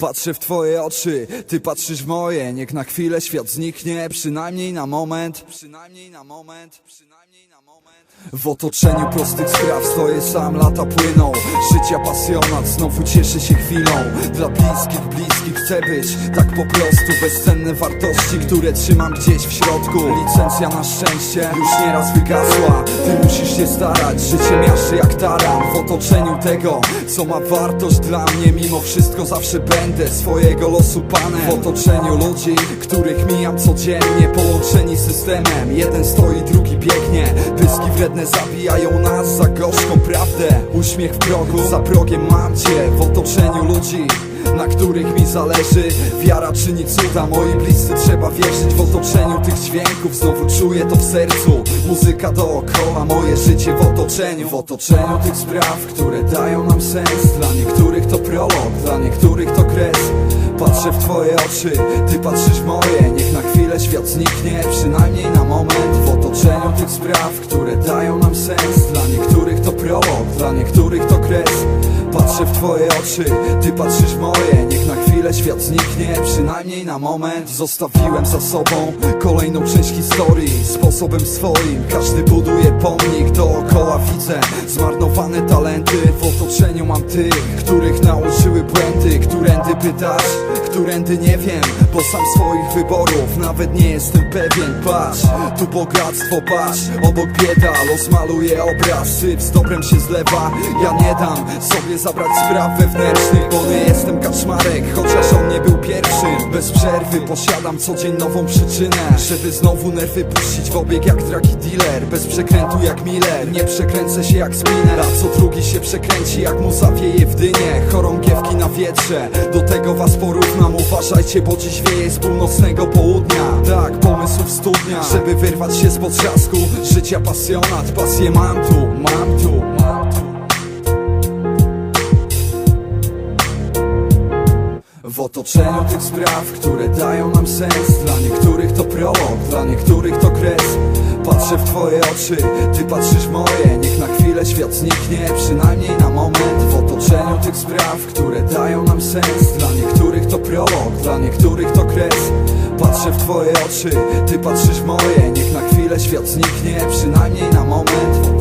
Patrzę w twoje oczy, ty patrzysz w moje. Niech na chwilę świat zniknie, przynajmniej na moment. Przynajmniej na moment, przynajmniej na moment. W otoczeniu prostych spraw stoję sam, lata płyną. Życia pasjonat, znowu cieszę się chwilą. Dla bliskich, bliskich chcę być Tak po prostu, bezcenne wartości Które trzymam gdzieś w środku. Licencja na szczęście już nieraz wygasła. Ty musisz się starać, życie miażdży jak taran. W otoczeniu tego, co ma wartość dla mnie Mimo wszystko zawsze będę swojego losu panem. W otoczeniu ludzi, których mijam codziennie Połączeni systemem, jeden stoi, drugi biegnie. Pyski wredne zabijają nas za gorzką prawdę. Uśmiech w progu, za progiem mam cię. W otoczeniu ludzi na których mi zależy. Wiara czyni cuda, moi bliscy trzeba wierzyć. W otoczeniu tych dźwięków znowu czuję to w sercu. Muzyka dookoła, moje życie w otoczeniu. W otoczeniu tych spraw, które dają nam sens. Dla niektórych to prolog, dla niektórych Patrzę w twoje oczy, ty patrzysz moje. Niech na chwilę świat zniknie, przynajmniej na moment. W otoczeniu tych spraw, które dają nam sens. Dla niektórych to prolog, dla niektórych to kres. Patrzę w twoje oczy, ty patrzysz moje. Niech na chwilę świat zniknie, przynajmniej na moment. Zostawiłem za sobą kolejną część historii. Sposobem swoim, każdy buduje pomnik Dookoła. Widzę zmarnowane talenty. W otoczeniu mam tych, których nałożyły błędy. Którędy pytasz, którędy nie wiem Bo sam swoich wyborów nawet nie jestem pewien. Patrz, tu bogactwo, patrz, obok bieda. Los maluje obraz, syf z dobrem się zlewa. Ja nie dam sobie zabrać spraw wewnętrznych Bo nie jestem kaczmarek, chociaż on nie był pierwszym Bez przerwy posiadam co dzień nową przyczynę Żeby znowu nerwy puścić w obieg jak dragi dealer. Bez przekrętu jak Miller, nie przekręcę się jak spinner. A co drugi się przekręci jak mu zawieje w dynie. Chorągiewki na wietrze, do tego was porównam Uważajcie, bo dziś wieje z północnego południa. Tak, pomysłów studnia, żeby wyrwać się z potrzasku. Życia pasjonat, pasję mam tu, mam tu, mam tu. W otoczeniu tych spraw, które dają nam sens. Dla niektórych to prolog, dla niektórych to kres. Patrzę w twoje oczy, ty patrzysz moje. Niech na chwilę świat zniknie, przynajmniej na moment. W otoczeniu tych spraw, które dają nam sens. Dla niektórych prolog, dla niektórych to kres. Patrzę w twoje oczy, ty patrzysz moje. Niech na chwilę świat zniknie, przynajmniej na moment